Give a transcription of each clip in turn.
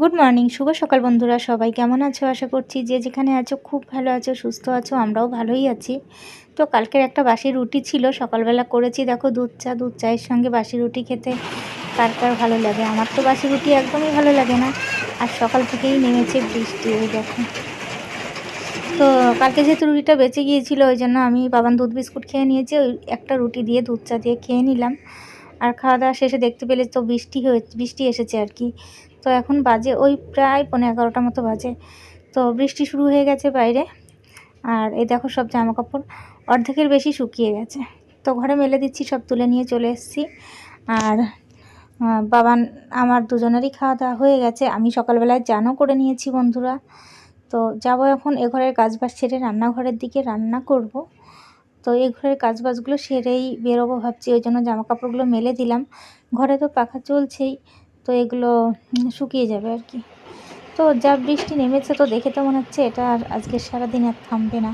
Good morning শুভ সকাল বন্ধুরা, সবাই কেমন আছো? আশা করছি যে যেখানে আছো খুব ভালো আছো, সুস্থ আছো, আমরাও ভালোই আছি। তো কালকের একটা বাসি রুটি ছিল, সকালবেলা করেছি, দেখো দুধ চা, দুধ চায়ের সঙ্গে বাসি রুটি খেতে কার কার ভালো লাগে? আমার তো বাসি রুটি একদমই ভালো লাগে না। আর সকাল থেকেই নেমেছে বৃষ্টি ওই দেখো। তো কালকে যেহেতু রুটিটা বেঁচে গিয়েছিল, ওই জন্য আমি বাবান দুধ বিস্কুট খেয়ে নিয়েছি, ওই একটা রুটি দিয়ে দুধ চা দিয়ে খেয়ে নিলাম। আর খাওয়া দাওয়া শেষে দেখতে পেলে তো বৃষ্টি হয়ে, বৃষ্টি এসেছে আর কি। তো এখন বাজে ওই প্রায় পনেরো এগারোটা মতো বাজে। তো বৃষ্টি শুরু হয়ে গেছে বাইরে। আর এই দেখো সব জামা কাপড় অর্ধেকের বেশি শুকিয়ে গেছে। তো ঘরে মেলে দিচ্ছি, সব তুলে নিয়ে চলে এসেছি। আর বাবান আমার দুজনেরই খাওয়া দাওয়া হয়ে গেছে। আমি সকালবেলায় জানও করে নিয়েছি বন্ধুরা। তো যাব এখন এ ঘরের কাজবাজ সেরে রান্নাঘরের দিকে রান্না করব। তো এই ঘরের কাজবাজগুলো সেরেই বেরোবো ভাবছি, ওই জন্য জামা কাপড়গুলো মেলে দিলাম। ঘরে তো পাখা চলছেই। তো এগুলো শুকিয়ে যাবে আর কি। তো যা বৃষ্টি নেমেছে তো দেখে তো মনে হচ্ছে এটা আর আজকে সারাদিন আর থামবে না।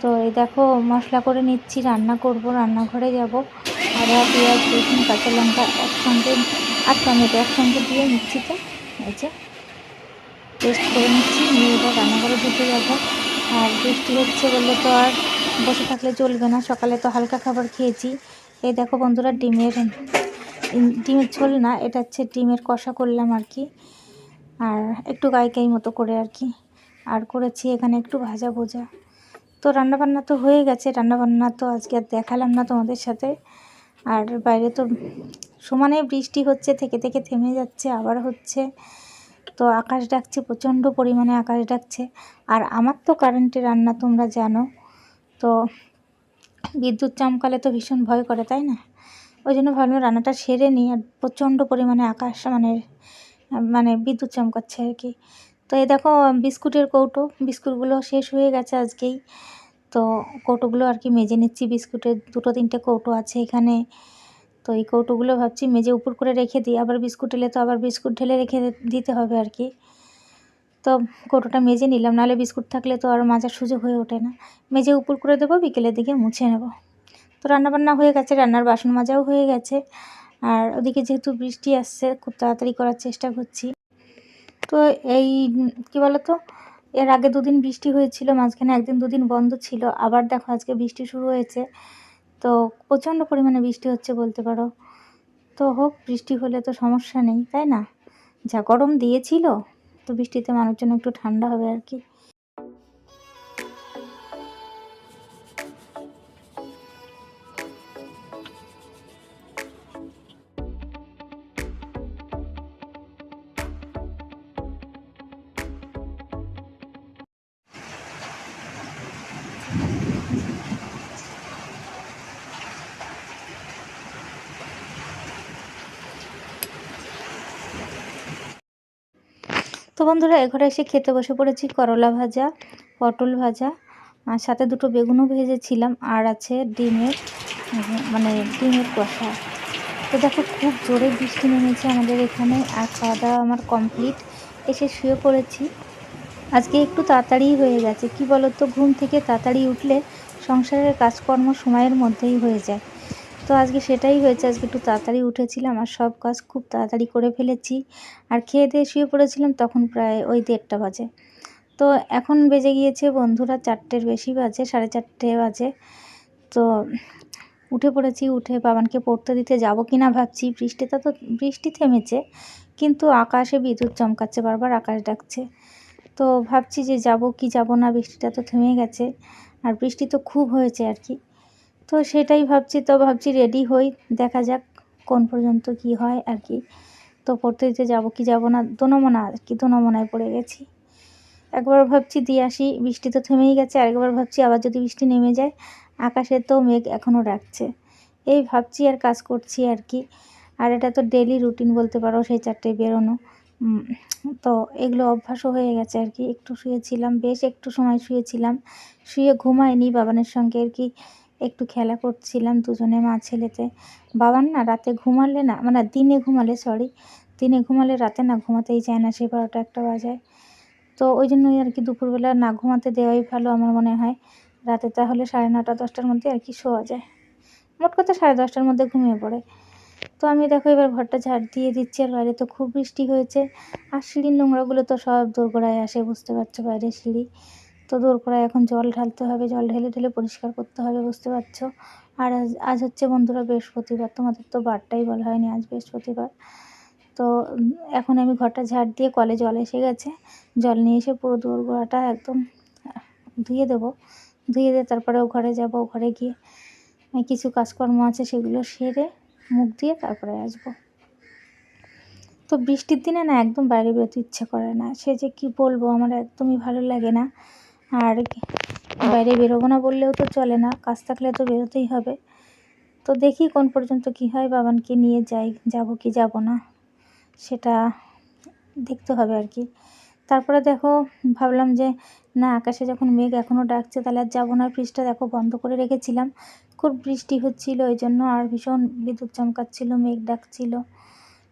তো এই দেখো, মশলা করে নিচ্ছি, রান্না করব, রান্নাঘরে যাব। আদা, পেঁয়াজ, রসুন, কাঁচা লঙ্কা একসঙ্গে আর টমেটো একসঙ্গে দিয়ে নিচ্ছি তো এই যে টেস্ট করে নিচ্ছি। নিয়ে এবার রান্নাঘরে ঢুকে যাব। আর বৃষ্টি হচ্ছে বললে তো আর বসে থাকলে চলবে না। সকালে তো হালকা খাবার খেয়েছি। এই দেখো বন্ধুরা, ডিমের ডিমের ঝোল না, এটা হচ্ছে ডিমের কষা করলাম আর কি। আর একটু গাইকাই মতো করে আর কি। আর করেছি এখানে একটু ভাজা ভোজা। তো রান্নাবান্না তো হয়ে গেছে, রান্নাবান্না তো আজকে আর দেখালাম না তোমাদের সাথে। আর বাইরে তো সমানে বৃষ্টি হচ্ছে, থেকে থেকে থেমে যাচ্ছে, আবার হচ্ছে। তো আকাশ ডাকছে, প্রচণ্ড পরিমাণে আকাশ ডাকছে। আর আমার তো কারেন্টে রান্না তোমরা জানো। তো বিদ্যুৎ চমকালে তো ভীষণ ভয় করে, তাই না? ওই জন্য ভাবলাম রান্নাটা সেরে নিই আর প্রচণ্ড পরিমাণে আকাশ মানে মানে বিদ্যুৎ চমকাচ্ছে আর কি। তো এই দেখো, বিস্কুটের কৌটো, বিস্কুটগুলো শেষ হয়ে গেছে আজকেই। তো কৌটোগুলো আর কি মেজে নিচ্ছি বিস্কুটের, দুটো তিনটে কৌটো আছে এখানে। তো এই কৌটোগুলো ভাবছি মেজে উপর করে রেখে দিই, আবার বিস্কুট এলে তো আবার বিস্কুট ঢেলে রেখে দিতে হবে আর কি। তো কৌটোটা মেজে নিলাম, নাহলে বিস্কুট থাকলে তো আর মাজার সুযোগ হয়ে ওঠে না। মেজে উপর করে দেবো, বিকেলের দিকে মুছে নেব। তো রান্নাবান্না হয়ে গেছে, রান্নার বাসন মাজাও হয়ে গেছে। আর ওদিকে যেহেতু বৃষ্টি আসছে, খুব তাড়াতাড়ি করার চেষ্টা করছি। তো এই, কী বলতো, এর আগে দুদিন বৃষ্টি হয়েছিল, মাঝখানে একদিন দুদিন বন্ধ ছিল, আবার দেখো আজকে বৃষ্টি শুরু হয়েছে। তো প্রচণ্ড পরিমাণে বৃষ্টি হচ্ছে বলতে পারো। তো হোক, বৃষ্টি হলে তো সমস্যা নেই, তাই না? যা গরম দিয়েছিল, তো বৃষ্টিতে মানুষজন একটু ঠান্ডা হবে আর কি। তো বন্ধুরা এঘরে এসে খেতে বসে পড়েছি করলা ভাজা, পটল ভাজা, আর সাথে দুটো বেগুনও ভেজেছিলাম, আর আছে ডিমের মানে ডিমের কষা। তো দেখো, খুব জোরে বৃষ্টি নেমেছে আমাদের এখানে, আর খাওয়া দাওয়া আমার কমপ্লিট। এসে শুয়ে পড়েছি। আজকে একটু তাড়াতাড়ি হয়ে গেছে। কি বলো তো ঘুম থেকে তাড়াতাড়ি উঠলে সংসারের কাজকর্ম সময়ের মধ্যেই হয়ে যায়। তো আজকে সেটাই হয়েছে, আজকে একটু তাড়াতাড়ি উঠেছিলাম আর সব কাজ খুব তাড়াতাড়ি করে ফেলেছি আর খেয়ে দিয়ে শুয়ে পড়েছিলাম তখন প্রায় ওই দেড়টা বাজে। তো এখন বেজে গিয়েছে বন্ধুরা চারটের বেশি বাজে, সাড়ে চারটে বাজে। তো উঠে পড়েছি, উঠে বাবানকে পড়তে দিতে যাব কি না ভাবছি। বৃষ্টিটা তো, বৃষ্টি থেমেছে, কিন্তু আকাশে বিদ্যুৎ চমকাচ্ছে, বারবার আকাশ ডাকছে। তো ভাবছি যে যাব কি যাব না, বৃষ্টিটা তো থেমে গেছে। আর বৃষ্টি তো খুব হয়েছে আর কি। তো সেটাই ভাবছি, তো ভাবছি রেডি হই। দেখা যাক কোন পর্যন্ত কি হয় আর কি। তো পড়তে দিতে যাব কি যাব না, দোনমনা আর কি, দোনমনায় পড়ে গেছি। একবার ভাবছি দিয়ে আসি, বৃষ্টি তো থেমেই গেছে, আরেকবার ভাবছি আবার যদি বৃষ্টি নেমে যায়, আকাশে তো মেঘ এখনও রাখছে এই ভাবছি আর কাজ করছি আর কি। আর এটা তো ডেলি রুটিন বলতে পারো, সেই চারটে বেরোনো। তো এগুলো অভ্যাসও হয়ে গেছে আর কি। একটু শুয়েছিলাম, বেশ একটু সময় শুয়েছিলাম। শুয়ে ঘুমায়নি বাবানের সঙ্গে আর কি। একটু খেলা করছিলাম দুজনে মা ছেলেতে। বাবার না রাতে ঘুমালে না মানে দিনে ঘুমালে সরি দিনে ঘুমালে রাতে না ঘুমাতেই চায় না সে বারোটা একটা বাজায় তো ওই জন্যই আর কি দুপুরবেলা না ঘুমাতে দেওয়াই ভালো আমার মনে হয়। রাতে তাহলে সাড়ে নটা, দশটার মধ্যে আর কি শোয়া যায়। মোট কথা সাড়ে দশটার মধ্যে ঘুমিয়ে পড়ে। তো আমি দেখো এবার ঘরটা ঝাড় দিয়ে দিচ্ছি আর বাইরে তো খুব বৃষ্টি হয়েছে। আর সিঁড়ির নোংরাগুলো তো সব দোরগোড়ায় আসে, বুঝতে পারছ বাইরে সিঁড়ি। তো দোরগোড়ায় এখন জল ঢালতে হবে, জল ঢেলে ঢেলে পরিষ্কার করতে হবে, বুঝতে পারছ? আর আজ হচ্ছে বন্ধুরা বৃহস্পতিবার, তোমাদের তো বারটাই বলা হয়নি আজ বৃহস্পতিবার। তো এখন আমি ঘরটা ঝাড় দিয়ে কলে জল এসে গেছে। জল নিয়ে এসে পুরো দোরগোড়াটা একদম ধুয়ে দেবো। ধুয়ে দিয়ে তারপরে ও ঘরে যাব ঘরে গিয়ে কিছু কাজকর্ম আছে সেগুলো সেরে মুখ দিয়ে তারপরে আসব। তো বৃষ্টির দিনে না একদম বাইরে বেরোতে ইচ্ছে করে না। সে যে কি বলব, আমার একদমই ভালো লাগে না। আর বাইরে বেরোবো না বললেও তো চলে না। কাজ থাকলে তো বেরোতেই হবে। তো দেখি কোন পর্যন্ত কি হয়, বাবানকে নিয়ে যাই, যাব কি যাব না, সেটা দেখতে হবে আর কি। তারপরে দেখো, ভাবলাম যে না, আকাশে যখন মেঘ এখনও ডাকছে, তাহলে আর যাব না। ফ্রিজটা দেখো বন্ধ করে রেখেছিলাম। খুব বৃষ্টি হচ্ছিল ওই জন্য, আর ভীষণ বিদ্যুৎ চমকাচ্ছিল, মেঘ ডাকছিল।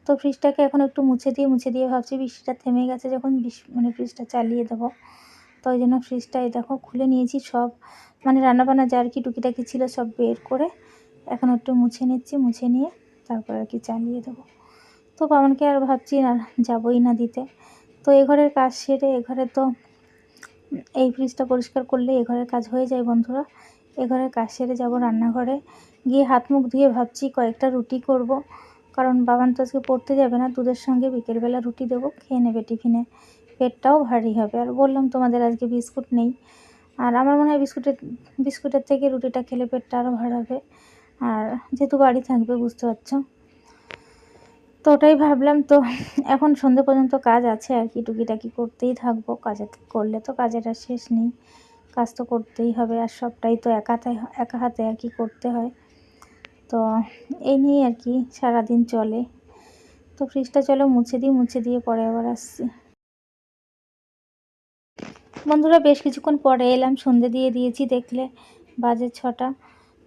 তো ফ্রিজটাকে এখন একটু মুছে দিয়ে মুছে দিয়ে ভাবছি বৃষ্টিটা থেমে গেছে, যখন মানে ফ্রিজটা চালিয়ে দেবো। তো ওই জন্য ফ্রিজটা এই দেখো খুলে নিয়েছি সব মানে রান্নাবান্না যা আর কি টুকিটাকি ছিল সব বের করে এখন একটু মুছে নিচ্ছি, মুছে নিয়ে তারপর আর কি চালিয়ে দেবো। তো বাবানকে আর ভাবছি না, যাবোই না দিতে। তো এ ঘরের কাজ সেরে, এ ঘরে তো এই ফ্রিজটা পরিষ্কার করলে এ ঘরের কাজ হয়ে যায় বন্ধুরা। এ ঘরের কাজ সেরে যাব রান্নাঘরে। গিয়ে হাত মুখ ধুয়ে ভাবছি কয়েকটা রুটি করব, কারণ বাবান তো আজকে পড়তে যাবে না, দুধের সঙ্গে বিকেলবেলা রুটি দেবো, খেয়ে নেবে টিফিনে। পেটটাও ভারী হবে। আর বললাম তোমাদের আজকে বিস্কুট নেই। আর আমার মনে হয় বিস্কুটের বিস্কুটের থেকে রুটিটা খেলে পেটটা আরও ভার হবে। আর যেহেতু বাড়ি থাকবে, বুঝতে পারছ? তো ওটাই ভাবলাম। তো এখন সন্ধে পর্যন্ত কাজ আছে আর কি, টুকিটাকি করতেই থাকব। কাজে করলে তো কাজের আর শেষ নেই। কাজ তো করতেই হবে আর সবটাই তো একাতে একা হাতে আর কি করতে হয়। তো এই নিয়েই আর কি সারাদিন চলে। তো ফ্রিজটা চলো মুছে দিই, মুছে দিয়ে পরে আবার আসছি। বন্ধুরা, বেশ কিছুক্ষণ পরে এলাম, সন্ধে দিয়ে দিয়েছি দেখলে, বাজে ছটা।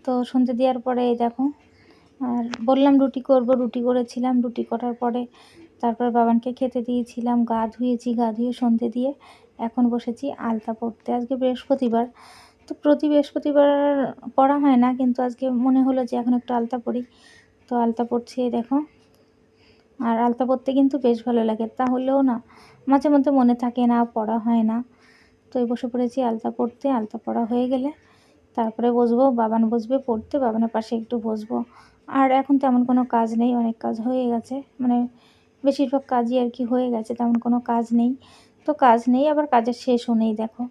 তো সন্ধে দেওয়ার পরে এই দেখো, আর বললাম রুটি করব, রুটি করেছিলাম, রুটি করার পরে তারপর বাবানকে খেতে দিয়েছিলাম, গা ধুয়েছি, গা ধুয়ে সন্ধে দিয়ে এখন বসেছি আলতা পড়তে আজকে বৃহস্পতিবার, তো প্রতি বৃহস্পতিবার পড়া হয় না, কিন্তু আজকে মনে হলো যে এখন একটু আলতা পড়ি তো আলতা পড়ছি দেখো, আর আলতা পড়তে কিন্তু বেশ ভালো লাগে। তাহলেও না, মাঝে মধ্যে মনে থাকে না, পড়া হয় না। তো এই বসে পড়েছি আলতা পড়তে, আলতা পড়া হয়ে গেলে তারপরে বসবো, বাবান বসবে পড়তে, বাবানের পাশে একটু বসবো। আর এখন তেমন কোনো কাজ নেই, অনেক কাজ হয়ে গেছে মানে বেশিরভাগ কাজই আর কি হয়ে গেছে, তেমন কোনো কাজ নেই। তো কাজ নেই, আবার কাজের শেষও নেই, দেখো।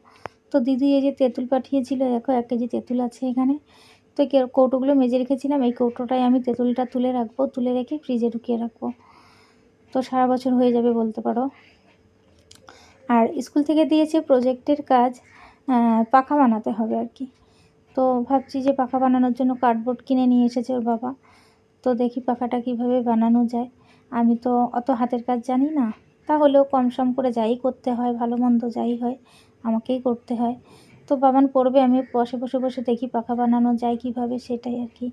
তো দিদি এই যে তেঁতুল পাঠিয়েছিল, দেখো এক কেজি তেঁতুল আছে এখানে। তো কৌটোগুলো মেজে রেখেছিলাম, এই কৌটোটায় আমি তেঁতুলটা তুলে রাখব, তুলে রেখে ফ্রিজে ঢুকিয়ে রাখব। তো সারা বছর হয়ে যাবে বলতে পারো। আর স্কুল থেকে দিয়েছে প্রজেক্টের কাজ পাখা বানাতে হবে আর কি। তো ভাবছি যে পাখা বানানোর জন্য কার্ডবোর্ড কিনে নিয়ে এসেছে ওর বাবা। তো দেখি পাখাটা কীভাবে বানানো যায়। আমি তো অত হাতের কাজ জানি না। তাহলেও কম সম করে যাই করতে হয়, ভালো মন্দ যাই হয়, আমাকেই করতে হয়। তো বাবান পড়বে, আমি বসে বসে বসে দেখি পাখা বানানো যায় কীভাবে, সেটাই আর কি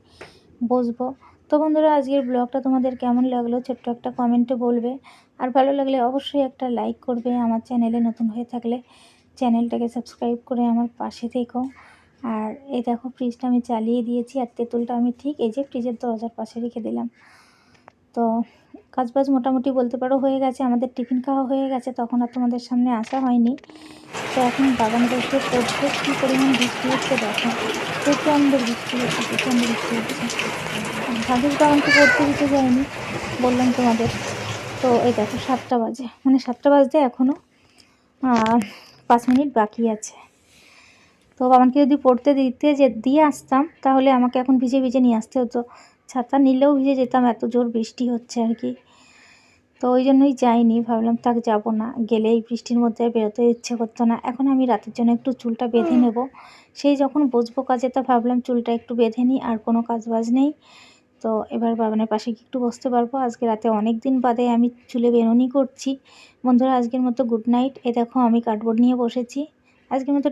বসবো। তো বন্ধুরা, আজকের ব্লগটা তোমাদের কেমন লাগল? ছোট্ট একটা কমেন্টে বলবে। আর ভালো লাগলে অবশ্যই একটা লাইক করবে আমার চ্যানেলে নতুন হয়ে থাকলে চ্যানেলটাকে সাবস্ক্রাইব করে আমার পাশে থেকো। আর এই দেখো ফ্রিজটা আমি চালিয়ে দিয়েছি আর তেঁতুলটা আমি ঠিক এই যে ফ্রিজের দরজার পাশে রেখে দিলাম। তো কাজবাজ মোটামুটি বলতে পারো হয়ে গেছে, আমাদের টিফিন খাওয়া হয়ে গেছে, তখন আর তোমাদের সামনে আসা হয়নি। তো এখন বাগান বসে পড়ছে, কী পরিমাণ বৃষ্টি হচ্ছে দেখো। প্রচণ্ড বৃষ্টি হচ্ছে, প্রচণ্ড বৃষ্টি হচ্ছে। ভাবিস বাগানকে পড়তে দিতে যায়নি বললাম তোমাদের। তো এই দেখো সাতটা বাজে। মানে সাতটা বাজতে এখনও পাঁচ মিনিট বাকি আছে। তো বাবানকে যদি পড়তে দিতে যে দিয়ে আসতাম, তাহলে আমাকে এখন ভিজে ভিজে নিয়ে আসতে হতো। ছাতা নিলেও ভিজে যেতাম, এত জোর বৃষ্টি হচ্ছে আর কি। তো ওই জন্যই যাইনি, ভাবলাম তাক যাব না। গেলে এই বৃষ্টির মধ্যে বেরোতে ইচ্ছে করতো না। এখন আমি রাতের জন্য একটু চুলটা বেঁধে নেব। সেই যখন বসবো কাজে, তা ভাবলাম চুলটা একটু বেঁধে নিই, আর কোনো কাজ বাজ নেই। তো এবার বাবানের পাশে কি একটু বসতে পারব। আজকে রাতে অনেক দিন বাদে আমি চুলে বেরোনি করছি। বন্ধুরা, আজকের মতো গুড নাইট এ দেখো, আমি কার্ডবোর্ড নিয়ে বসেছি। আজকের মতো